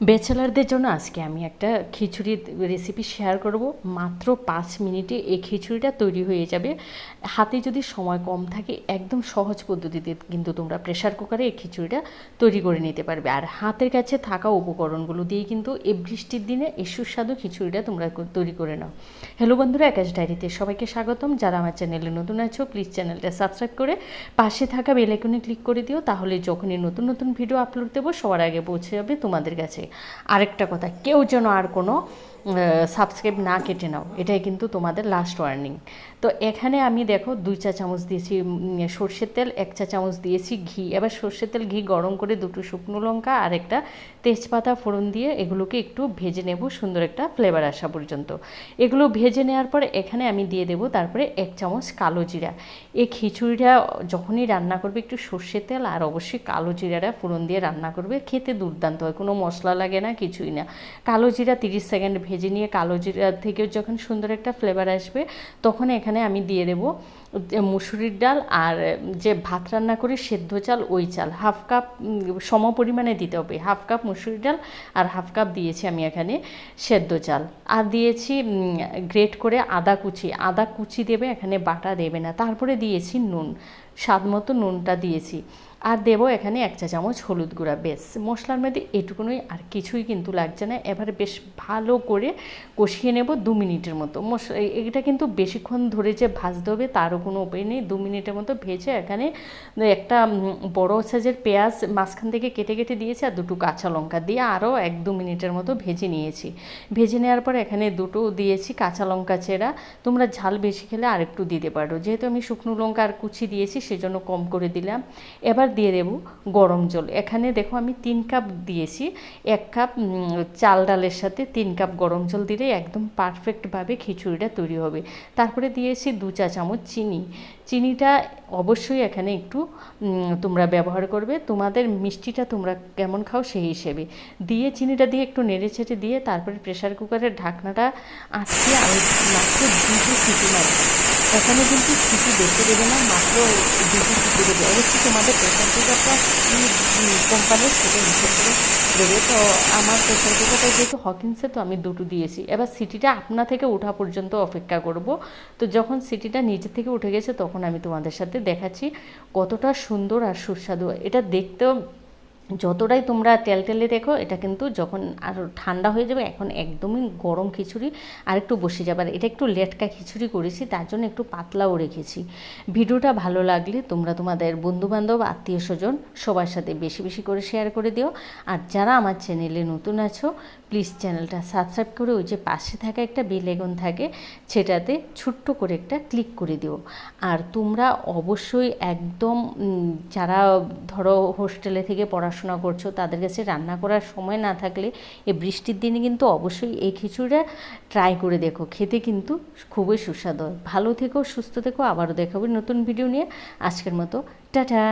ব্যাচেলারদের জন্য আজকে আমি একটা খিচুড়ির রেসিপি শেয়ার করব। মাত্র পাঁচ মিনিটে এই খিচুড়িটা তৈরি হয়ে যাবে। হাতে যদি সময় কম থাকে, একদম সহজ পদ্ধতিতে কিন্তু তোমরা প্রেশার কুকারে এই খিচুড়িটা তৈরি করে নিতে পারবে। আর হাতের কাছে থাকা উপকরণগুলো দিয়ে কিন্তু এই বৃষ্টির দিনে এই সুস্বাদু খিচুড়িটা তোমরা তৈরি করে নাও। হ্যালো বন্ধুরা একাশ ডায়েরিতে সবাইকে স্বাগতম। যারা আমার চ্যানেলে নতুন আছো প্লিজ চ্যানেলটা সাবস্ক্রাইব করে পাশে থাকা বেল আইকনে ক্লিক করে দিও। তাহলে যখনই নতুন নতুন ভিডিও আপলোড দেবো, সবার আগে পৌঁছে যাবে তোমাদের কাছে। আরেকটা কথা কেউ যেন আর কোনো সাবস্ক্রাইব না কেটে নাও। এটাই কিন্তু তোমাদের লাস্ট ওয়ার্নিং তো এখানে আমি দেখো দুই চা চামচ দিয়েছি সর্ষের তেল, এক চা চামচ দিয়েছি ঘি। এবার সর্ষের তেল, ঘি গরম করে দুটো শুকনো লঙ্কা আর একটা তেজপাতা ফোড়ন দিয়ে এগুলোকে একটু ভেজে নেব সুন্দর একটা ফ্লেভার আসা পর্যন্ত। এগুলো ভেজে নেওয়ার পর এখানে আমি দিয়ে দেবো তারপরে এক চামচ কালো জিরা। এই খিচুড়িটা যখনই রান্না করবে একটু সর্ষের তেল আর অবশ্যই কালো জিরাটা ফোড়ন দিয়ে রান্না করবে, খেতে দুর্দান্ত হয়, কোনো মশলা লাগে না, কিছুই না। কালো জিরা তিরিশ সেকেন্ড ভেজে নিয়ে কালো জিরা থেকেও যখন সুন্দর একটা ফ্লেভার আসবে তখন এখানে আমি দিয়ে দেবো। মুসুরির ডাল আর যে ভাত রান্না করি সেদ্ধ চাল, ওই চাল। হাফ কাপ সম পরিমাণে দিতে হবে। হাফ কাপ মুসুরির ডাল আর হাফ কাপ দিয়েছি আমি এখানে সেদ্ধ চাল। আর দিয়েছি গ্রেট করে আদা কুচি। আদা কুচি দেবে, এখানে বাটা দেবে না। তারপরে দিয়েছি নুন। স্বাদ মতো নুনটা দিয়েছি। আর দেবো এখানে এক চা চামচ হলুদ গুঁড়া। বেশ মশলার মধ্যে এটুকুনই আর কিছুই কিন্তু লাগছে না। এবারে বেশ ভালো করে কষিয়ে নেব দু মিনিটের মতো। মশ এটা কিন্তু বেশিক্ষণ ধরে যে ভাজতে হবে তারও কোনো উপায় নেই, দু মিনিটের মতো ভেজে এখানে একটা বড় সাইজের পেঁয়াজ মাঝখান থেকে কেটে কেটে দিয়েছি আর দুটো কাঁচা লঙ্কা দিয়ে আরও এক দু মিনিটের মতো ভেজে নিয়েছি। ভেজে নেওয়ার পর এখানে দুটো দিয়েছি কাঁচা লঙ্কা চেরা। তোমরা ঝাল বেশি খেলে আরেকটু দিতে পারো। যেহেতু আমি শুকনো লঙ্কা আর কুচি দিয়েছি সেজন্য কম করে দিলাম। এবার দিয়ে দেব গরম জল। এখানে দেখো আমি তিন কাপ দিয়েছি। এক কাপ চাল ডালের সাথে তিন কাপ গরম জল দিলে একদম পারফেক্টভাবে খিচুড়িটা তৈরি হবে। তারপরে দিয়েছি দু চা চামচ চিনি। চিনিটা অবশ্যই এখানে একটু তোমরা ব্যবহার করবে। তোমাদের মিষ্টিটা তোমরা কেমন খাও সেই হিসেবে। দিয়ে চিনিটা দিয়ে একটু নেড়ে ছেড়ে দিয়ে তারপরে প্রেশার কুকারের ঢাকনাটা আটকে আর মাত্র দুটো সিটি মারব। এখানে কিন্তু সিটি বেশি দেবে না, মাত্র দুটো সিটি দেবে। অবশ্যই তোমাদের প্রেশার কুকারটা কোম্পানির সেটা হিসেব করে দেবে তো আমার প্রেশার কুকারটা যেহেতু হকিন্সে তো আমি দুটো দিয়েছি। এবার সিটিটা আপনা থেকে ওঠা পর্যন্ত অপেক্ষা করব। তো যখন সিটিটা নিচে থেকে উঠে গেছে, তখন আমি তোমাদের সাথে দেখাচ্ছি কতটা সুন্দর আর সুস্বাদু। এটা দেখতেও যতটাই তোমরা তেলতেলে দেখো, এটা কিন্তু যখন আর ঠান্ডা হয়ে যাবে, এখন একদমই গরম খিচুড়ি আর একটু বসে যাবে। আর এটা একটু লেটকা খিচুড়ি করেছি, তার জন্য একটু পাতলাও রেখেছি। ভিডিওটা ভালো লাগলে তোমরা তোমাদের বন্ধুবান্ধব, আত্মীয় স্বজন সবার সাথে বেশি বেশি করে শেয়ার করে দিও। আর যারা আমার চ্যানেলে নতুন আছো প্লিজ চ্যানেলটা সাবস্ক্রাইব করে ওই যে পাশে থাকা একটা বেল আইকন থাকে, সেটাতে ছোট্ট করে একটা ক্লিক করে দিও। আর তোমরা অবশ্যই একদম যারা ধরো হোস্টেলে থেকে পড়াশোনা করছ, তাদের কাছে রান্না করার সময় না থাকলে এই বৃষ্টির দিনে কিন্তু অবশ্যই এই খিচুড়িটা ট্রাই করে দেখো, খেতে কিন্তু খুবই সুস্বাদু হয়। ভালো থেকো, সুস্থ থেকো, আবারও দেখাবো নতুন ভিডিও নিয়ে। আজকের মতো, টাটা!